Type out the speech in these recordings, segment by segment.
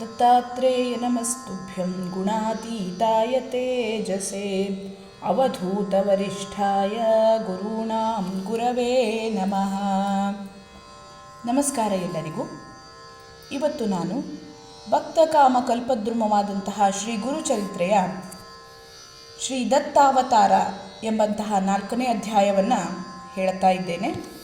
ದತ್ತಾತ್ರೇಯ ನಮಸ್ತುಭ್ಯಂ ಗುಣಾತೀತಾಯ ತೇಜಸೆ ಅವಧೂತವರಿಷ್ಠಾಯ ಗುರುಣಾಂ ಗುರವೇ ನಮಃ. ನಮಸ್ಕಾರ ಎಲ್ಲರಿಗೂ. ಇವತ್ತು ನಾನು ಭಕ್ತಕಾಮ ಕಲ್ಪದ್ರುಮವಾದಂತಹ ಶ್ರೀ ಗುರುಚರಿತ್ರೆಯ ಶ್ರೀ ದತ್ತಾವತಾರ ಎಂಬಂತಹ ನಾಲ್ಕನೇ ಅಧ್ಯಾಯವನ್ನು ಹೇಳ್ತಾ ಇದ್ದೇನೆ.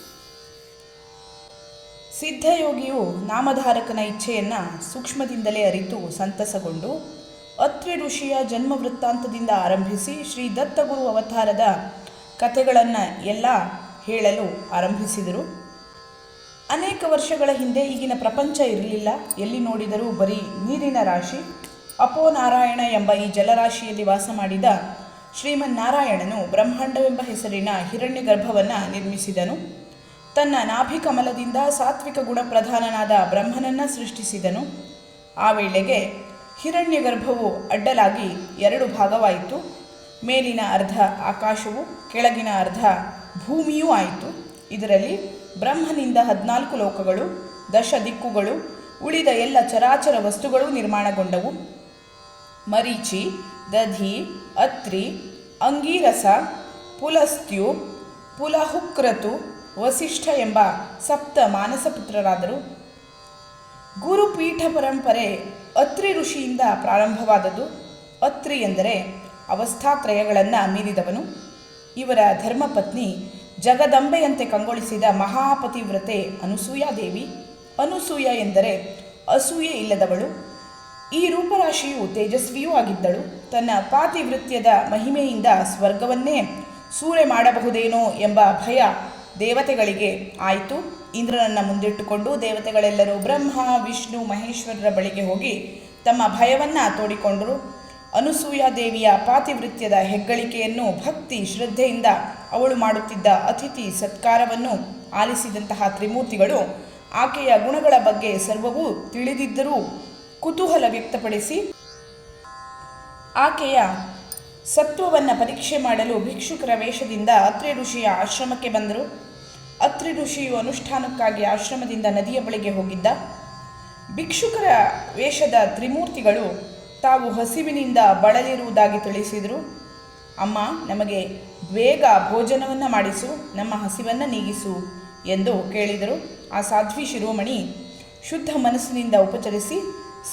ಸಿದ್ಧಯೋಗಿಯು ನಾಮಧಾರಕನ ಇಚ್ಛೆಯನ್ನು ಸೂಕ್ಷ್ಮದಿಂದಲೇ ಅರಿತು ಸಂತಸಗೊಂಡು ಅತ್ರಿ ಋಷಿಯ ಜನ್ಮ ವೃತ್ತಾಂತದಿಂದ ಆರಂಭಿಸಿ ಶ್ರೀ ದತ್ತಗುರು ಅವತಾರದ ಕಥೆಗಳನ್ನು ಎಲ್ಲ ಹೇಳಲು ಆರಂಭಿಸಿದರು. ಅನೇಕ ವರ್ಷಗಳ ಹಿಂದೆ ಈಗಿನ ಪ್ರಪಂಚ ಇರಲಿಲ್ಲ. ಎಲ್ಲಿ ನೋಡಿದರೂ ಬರೀ ನೀರಿನ ರಾಶಿ. ಅಪೋ ನಾರಾಯಣ ಎಂಬ ಈ ಜಲರಾಶಿಯಲ್ಲಿ ವಾಸ ಮಾಡಿದ ಶ್ರೀಮನ್ನಾರಾಯಣನು ಬ್ರಹ್ಮಾಂಡವೆಂಬ ಹೆಸರಿನ ಹಿರಣ್ಯ ಗರ್ಭವನ್ನು ನಿರ್ಮಿಸಿದನು. ತನ್ನ ನಾಭಿಕಮಲದಿಂದ ಸಾತ್ವಿಕ ಗುಣ ಪ್ರಧಾನನಾದ ಬ್ರಹ್ಮನನ್ನು ಸೃಷ್ಟಿಸಿದನು. ಆ ವೇಳೆಗೆ ಹಿರಣ್ಯ ಗರ್ಭವು ಅಡ್ಡಲಾಗಿ ಎರಡು ಭಾಗವಾಯಿತು. ಮೇಲಿನ ಅರ್ಧ ಆಕಾಶವು, ಕೆಳಗಿನ ಅರ್ಧ ಭೂಮಿಯೂ ಆಯಿತು. ಇದರಲ್ಲಿ ಬ್ರಹ್ಮನಿಂದ ಹದಿನಾಲ್ಕು ಲೋಕಗಳು ದಶ ದಿಕ್ಕುಗಳು ಉಳಿದ ಎಲ್ಲ ಚರಾಚರ ವಸ್ತುಗಳು ನಿರ್ಮಾಣಗೊಂಡವು. ಮರೀಚಿ, ದಧಿ, ಅತ್ರಿ, ಅಂಗೀರಸ, ಪುಲಸ್ತ್ಯು, ಪುಲಹುಕ್ರತು ವಸಿಷ್ಠ ಎಂಬ ಸಪ್ತ ಮಾನಸಪುತ್ರರಾದರು. ಗುರುಪೀಠ ಪರಂಪರೆ ಅತ್ರಿ ಋಷಿಯಿಂದ ಪ್ರಾರಂಭವಾದದ್ದು. ಅತ್ರಿ ಎಂದರೆ ಅವಸ್ಥಾತ್ರಯಗಳನ್ನು ಮೀರಿದವನು. ಇವರ ಧರ್ಮಪತ್ನಿ ಜಗದಂಬೆಯಂತೆ ಕಂಗೊಳಿಸಿದ ಮಹಾಪತಿವ್ರತೆ ಅನುಸೂಯಾದೇವಿ ಅನುಸೂಯ ಎಂದರೆ ಅಸೂಯೆ ಇಲ್ಲದವಳು. ಈ ರೂಪರಾಶಿಯು ತೇಜಸ್ವಿಯೂ ಆಗಿದ್ದಳು. ತನ್ನ ಪಾತಿವೃತ್ಯದ ಮಹಿಮೆಯಿಂದ ಸ್ವರ್ಗವನ್ನೇ ಸೂರೆ ಮಾಡಬಹುದೇನೋ ಎಂಬ ಭಯ ದೇವತೆಗಳಿಗೆ ಆಯಿತು. ಇಂದ್ರನನ್ನು ಮುಂದಿಟ್ಟುಕೊಂಡು ದೇವತೆಗಳೆಲ್ಲರೂ ಬ್ರಹ್ಮ, ವಿಷ್ಣು, ಮಹೇಶ್ವರರ ಬಳಿಗೆ ಹೋಗಿ ತಮ್ಮ ಭಯವನ್ನು ತೋಡಿಕೊಂಡರು. ಅನುಸೂಯ ದೇವಿಯ ಪಾತಿವೃತ್ಯದ ಹೆಗ್ಗಳಿಕೆಯನ್ನು ಭಕ್ತಿ ಶ್ರದ್ಧೆಯಿಂದ ಅವಳು ಮಾಡುತ್ತಿದ್ದ ಅತಿಥಿ ಸತ್ಕಾರವನ್ನು ಆಲಿಸಿದಂತಹ ತ್ರಿಮೂರ್ತಿಗಳು ಆಕೆಯ ಗುಣಗಳ ಬಗ್ಗೆ ಸರ್ವವೂ ತಿಳಿದಿದ್ದರೂ ಕುತೂಹಲ ವ್ಯಕ್ತಪಡಿಸಿ ಆಕೆಯ ಸತ್ವವನ್ನು ಪರೀಕ್ಷೆ ಮಾಡಲು ಭಿಕ್ಷುಕರ ವೇಷದಿಂದ ಅತ್ರಿ ಋಷಿಯ ಆಶ್ರಮಕ್ಕೆ ಬಂದರು. ಅತ್ರಿ ಋಷಿಯು ಅನುಷ್ಠಾನಕ್ಕಾಗಿ ಆಶ್ರಮದಿಂದ ನದಿಯ ಬಳಿಗೆ ಹೋಗಿದ್ದ. ಭಿಕ್ಷುಕರ ವೇಷದ ತ್ರಿಮೂರ್ತಿಗಳು ತಾವು ಹಸಿವಿನಿಂದ ಬಳಲಿರುವುದಾಗಿ ತಿಳಿಸಿದರು. ಅಮ್ಮ, ನಮಗೆ ಬೇಗ ಭೋಜನವನ್ನು ಮಾಡಿಸು, ನಮ್ಮ ಹಸಿವನ್ನು ನೀಗಿಸು ಎಂದು ಕೇಳಿದರು. ಆ ಸಾಧ್ವಿ ಶಿರೋಮಣಿ ಶುದ್ಧ ಮನಸ್ಸಿನಿಂದ ಉಪಚರಿಸಿ,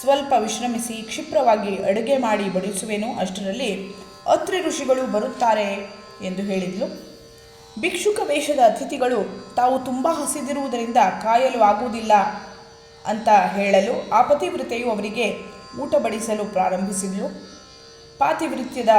ಸ್ವಲ್ಪ ವಿಶ್ರಮಿಸಿ, ಕ್ಷಿಪ್ರವಾಗಿ ಅಡುಗೆ ಮಾಡಿ ಬಡಿಸುವೆನು ಅಷ್ಟರಲ್ಲಿ ಅತ್ರಿ ಋಷಿಗಳು ಬರುತ್ತಾರೆ ಎಂದು ಹೇಳಿದ್ಲು. ಭಿಕ್ಷುಕ ವೇಷದ ಅತಿಥಿಗಳು ತಾವು ತುಂಬ ಹಸಿದಿರುವುದರಿಂದ ಕಾಯಲು ಆಗುವುದಿಲ್ಲ ಅಂತ ಹೇಳಲು ಆ ಪತಿವೃತೆಯು ಅವರಿಗೆ ಊಟ ಬಡಿಸಲು ಪ್ರಾರಂಭಿಸಿದ್ಲು. ಪಾತಿವೃತ್ಯದ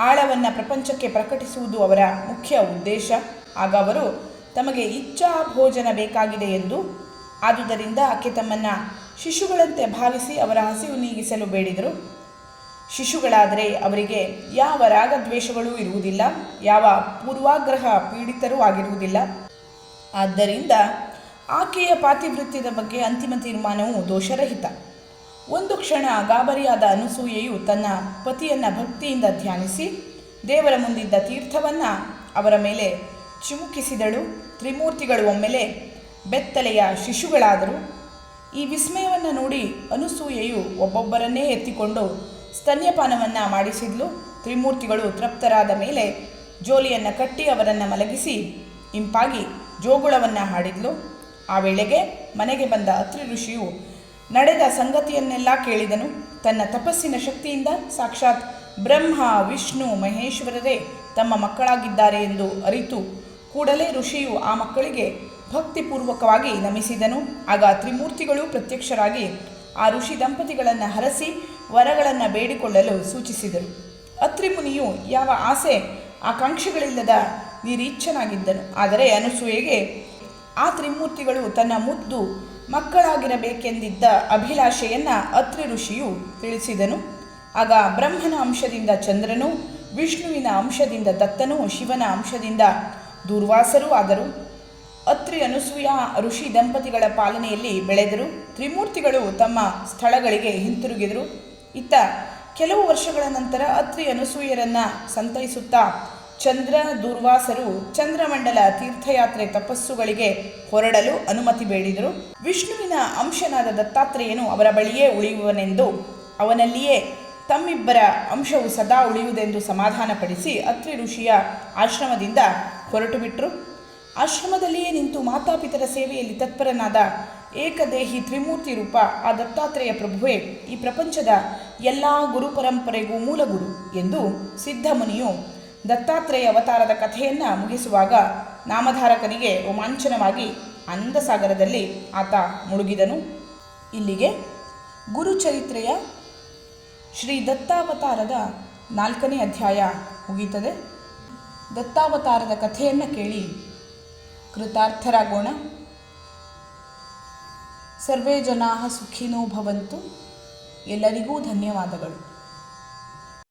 ಆಳವನ್ನು ಪ್ರಪಂಚಕ್ಕೆ ಪ್ರಕಟಿಸುವುದು ಅವರ ಮುಖ್ಯ ಉದ್ದೇಶ. ಆಗ ಅವರು, ತಮಗೆ ಇಚ್ಛಾ ಭೋಜನ ಬೇಕಾಗಿದೆ ಎಂದು. ಆದುದರಿಂದ ಆಕೆ ತಮ್ಮನ್ನು ಶಿಶುಗಳಂತೆ ಭಾವಿಸಿ ಅವರ ಹಸಿವು ನೀಗಿಸಲು ಬೇಡಿದರು. ಶಿಶುಗಳಾದರೆ ಅವರಿಗೆ ಯಾವ ರಾಗದ್ವೇಷಗಳೂ ಇರುವುದಿಲ್ಲ, ಯಾವ ಪೂರ್ವಾಗ್ರಹ ಪೀಡಿತರೂ ಆಗಿರುವುದಿಲ್ಲ. ಆದ್ದರಿಂದ ಆಕೆಯ ಪಾತಿವೃತ್ಯದ ಬಗ್ಗೆ ಅಂತಿಮ ತೀರ್ಮಾನವು ದೋಷರಹಿತ. ಒಂದು ಕ್ಷಣ ಗಾಬರಿಯಾದ ಅನುಸೂಯೆಯು ತನ್ನ ಪತಿಯನ್ನು ಭಕ್ತಿಯಿಂದ ಧ್ಯಾನಿಸಿ, ದೇವರ ಮುಂದಿದ್ದ ತೀರ್ಥವನ್ನು ಅವರ ಮೇಲೆ ಚಿಮುಕಿಸಿದಳು. ತ್ರಿಮೂರ್ತಿಗಳು ಒಮ್ಮೆಲೆ ಬೆತ್ತಲೆಯ ಶಿಶುಗಳಾದರು. ಈ ವಿಸ್ಮಯವನ್ನು ನೋಡಿ ಅನುಸೂಯೆಯು ಒಬ್ಬೊಬ್ಬರನ್ನೇ ಎತ್ತಿಕೊಂಡು ಸ್ತನ್ಯಪಾನವನ್ನು ಮಾಡಿಸಿದ್ಲು. ತ್ರಿಮೂರ್ತಿಗಳು ತೃಪ್ತರಾದ ಮೇಲೆ ಜೋಲಿಯನ್ನು ಕಟ್ಟಿ ಅವರನ್ನು ಮಲಗಿಸಿ ಇಂಪಾಗಿ ಜೋಗುಳವನ್ನು ಹಾಡಿದ್ಲು. ಆ ವೇಳೆಗೆ ಮನೆಗೆ ಬಂದ ಅತ್ರಿ ಋಷಿಯು ನಡೆದ ಸಂಗತಿಯನ್ನೆಲ್ಲ ಕೇಳಿದನು. ತನ್ನ ತಪಸ್ಸಿನ ಶಕ್ತಿಯಿಂದ ಸಾಕ್ಷಾತ್ ಬ್ರಹ್ಮ, ವಿಷ್ಣು, ಮಹೇಶ್ವರರೇ ತಮ್ಮ ಮಕ್ಕಳಾಗಿದ್ದಾರೆ ಎಂದು ಅರಿತು ಕೂಡಲೇ ಋಷಿಯು ಆ ಮಕ್ಕಳಿಗೆ ಭಕ್ತಿಪೂರ್ವಕವಾಗಿ ನಮಿಸಿದನು. ಆಗ ತ್ರಿಮೂರ್ತಿಗಳು ಪ್ರತ್ಯಕ್ಷರಾಗಿ ಆ ಋಷಿ ದಂಪತಿಗಳನ್ನು ಹರಸಿ ವರಗಳನ್ನು ಬೇಡಿಕೊಳ್ಳಲು ಸೂಚಿಸಿದರು. ಅತ್ರಿಮುನಿಯು ಯಾವ ಆಸೆ ಆಕಾಂಕ್ಷೆಗಳಿಲ್ಲದ ನಿರೀಚ್ಛನಾಗಿದ್ದನು ಆದರೆ ಅನುಸೂಯೆಗೆ, ಆ ತ್ರಿಮೂರ್ತಿಗಳು ತನ್ನ ಮುದ್ದು ಮಕ್ಕಳಾಗಿರಬೇಕೆಂದಿದ್ದ ಅಭಿಲಾಷೆಯನ್ನು ಅತ್ರಿ ಋಷಿಯು ತಿಳಿಸಿದನು. ಆಗ ಬ್ರಹ್ಮನ ಅಂಶದಿಂದ ಚಂದ್ರನು, ವಿಷ್ಣುವಿನ ಅಂಶದಿಂದ ದತ್ತನು, ಶಿವನ ಅಂಶದಿಂದ ದುರ್ವಾಸರೂ ಆದರು. ಅತ್ರಿ ಅನಸೂಯ ಋಷಿ ದಂಪತಿಗಳ ಪಾಲನೆಯಲ್ಲಿ ಬೆಳೆದರು. ತ್ರಿಮೂರ್ತಿಗಳು ತಮ್ಮ ಸ್ಥಳಗಳಿಗೆ ಹಿಂತಿರುಗಿದರು. ಇತ್ತ. ಕೆಲವು ವರ್ಷಗಳ ನಂತರ ಅತ್ರಿ ಅನಸೂಯರನ್ನು ಸಂತೈಸುತ್ತಾ ಚಂದ್ರ ದುರ್ವಾಸರು ಚಂದ್ರಮಂಡಲ ತೀರ್ಥಯಾತ್ರೆ ತಪಸ್ಸುಗಳಿಗೆ ಹೊರಡಲು ಅನುಮತಿ ಬೇಡಿದರು. ವಿಷ್ಣುವಿನ ಅಂಶನಾದ ದತ್ತಾತ್ರೇಯನು ಅವರ ಬಳಿಯೇ ಉಳಿಯುವನೆಂದು ಅವನಲ್ಲಿಯೇ ತಮ್ಮಿಬ್ಬರ ಅಂಶವು ಸದಾ ಉಳಿಯುವುದೆಂದು ಸಮಾಧಾನಪಡಿಸಿ ಅತ್ರಿ ಋಷಿಯ ಆಶ್ರಮದಿಂದ ಹೊರಟು ಬಿಟ್ಟರು ಆಶ್ರಮದಲ್ಲಿಯೇ ನಿಂತು ಮಾತಾಪಿತರ ಸೇವೆಯಲ್ಲಿ ತತ್ಪರನಾದ ಏಕದೇಹಿ ತ್ರಿಮೂರ್ತಿ ರೂಪ ಆ ದತ್ತಾತ್ರೇಯ ಪ್ರಭುವೇ ಈ ಪ್ರಪಂಚದ ಎಲ್ಲ ಗುರು ಪರಂಪರೆಗೂ ಮೂಲ ಗುರು ಎಂದು ಸಿದ್ಧಮುನಿಯು ದತ್ತಾತ್ರೇಯ ಅವತಾರದ ಕಥೆಯನ್ನು ಮುಗಿಸುವಾಗ ನಾಮಧಾರಕನಿಗೆ ರೋಮಾಂಚನವಾಗಿ ಆನಂದಸಾಗರದಲ್ಲಿ ಆತ ಮುಳುಗಿದನು. ಇಲ್ಲಿಗೆ ಗುರುಚರಿತ್ರೆಯ ಶ್ರೀ ದತ್ತಾವತಾರದ ನಾಲ್ಕನೇ ಅಧ್ಯಾಯ ಮುಗೀತದೆ. ದತ್ತಾವತಾರದ ಕಥೆಯನ್ನು ಕೇಳಿ ಕೃತಾರ್ಥರಾಗೋಣ. ಸರ್ವೇ ಜನಾ ಸುಖಿನೋ ಭವಂತು. ಎಲ್ಲರಿಗೂ ಧನ್ಯವಾದಗಳು.